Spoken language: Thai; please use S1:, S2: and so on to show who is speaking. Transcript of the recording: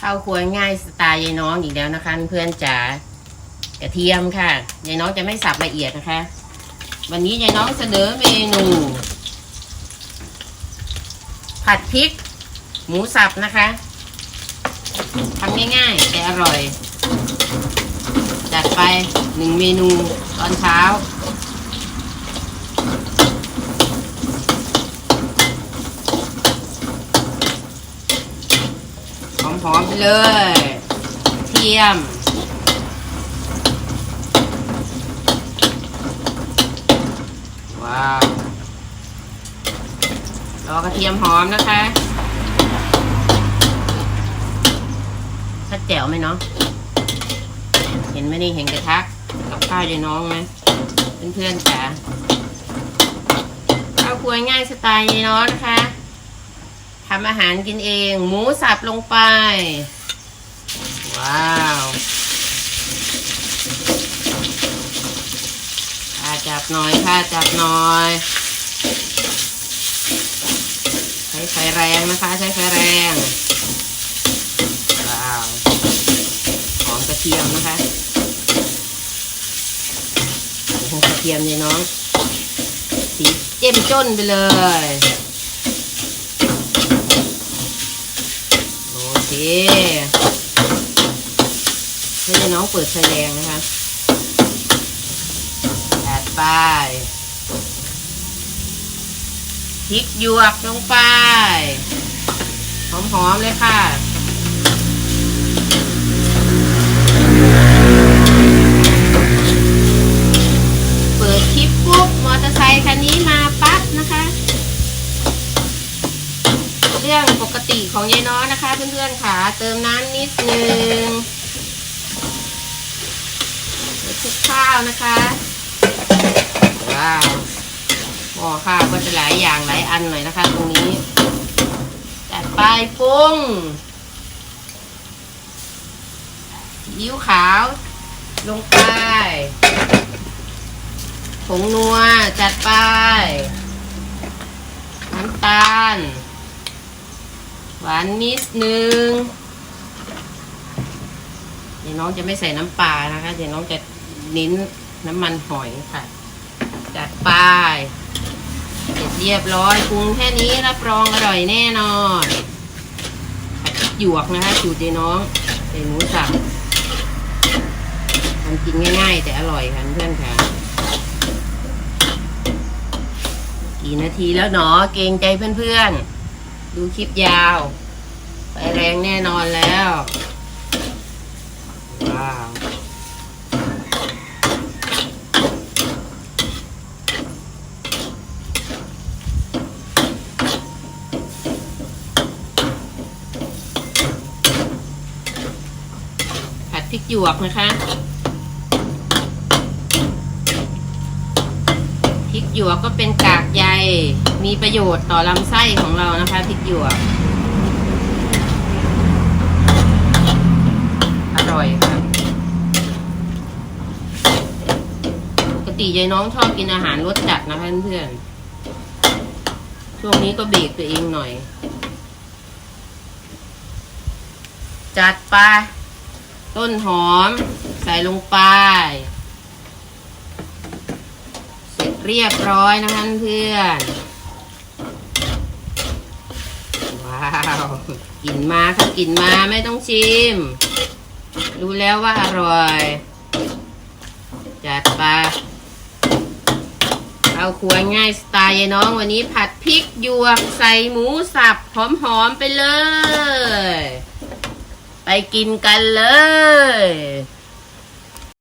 S1: ข้าวครัวง่ายสไตล์ยายน้องอีกแล้วนะคะเพื่อนจ๋ากระเทียมค่ะยายน้องจะไม่สับละเอียดนะคะ วันนี้ยายน้องเสนอเมนู ผัดพริก หมูสับนะคะทำง่ายๆแต่อร่อย จัดไปหนึ่งเมนูตอนเช้า หอมไปเลย เทียม ว้าว รอกระเทียมหอมนะคะชัดแจ๋วไหมเนาะเห็นไหมนี่เห็นกระทะกับข้าวยายน้องไหมเพื่อนๆจ๋าข้าวครัวง่ายสไตล์ยายน้องนะคะ ทำอาหารกินเอง หมูสับลงไป ว้าวข้าจับหน่อยข้าจับหน่อย ใช้ไฟแรงนะคะ ใช้ไฟแรง ว้าวหอมกระเทียมนะคะโอ้โหกระเทียมเนี่ยน้อง สีเจ้มจ้นไปเลย โอ เคให้ยายน้องเปิดไฟแดงนะคะแอดไปพริกหยวกลงไป หอมๆเลยค่ะ ปกติของยายน้อยนะคะ เพื่อนๆค่ะ เติมน้ำนิดนึงคลุกข้าวนะคะ ว้าวหม้อข้าวก็จะหลายอย่างหลายอันหน่อยนะคะ ตรงนี้จัดไปปรุงซีอิ๊วขาว ลงไปผงนัว จัดไป น้ำตาล หวานนิดนึงเดี๋ยวน้องจะไม่ใส่น้ำปลานะคะ เดี๋ยวน้องจะเน้นน้ำมันหอยค่ะ จัดไปเสร็จเรียบร้อยปรุงแค่นี้รับรองอร่อยแน่นอนผัดหยวกนะคะสูตรเจน้องใส่หมูสับทำกินง่ายๆ แต่อร่อยค่ะเพื่อนค่ะ กี่นาทีแล้วหนอเกรงใจเพื่อนๆ ดูคลิปยาวไฟแรงแน่นอนแล้ว ว้าว ผัดพริกหยวกนะคะ พริกหยวกก็เป็นกากใยมีประโยชน์ต่อลำไส้ของเรานะคะพริกหยวก อร่อยค่ะปกติยายน้องชอบกินอาหารรสจัดนะคะเพื่อนๆช่วงนี้ก็เบรกตัวเองหน่อย จัดไปต้นหอม ใส่ลงไป เรียบร้อยนะคะเพื่อน ว้าวกลิ่นมาค่ะกลิ่นมาไม่ต้องชิม รู้แล้วว่าอร่อย จัดไปเอาครัวง่ายสไตล์ยายน้องวันนี้ผัดพริกหยวกใส่หมูสับหอมๆไปเลย ไปกินกันเลย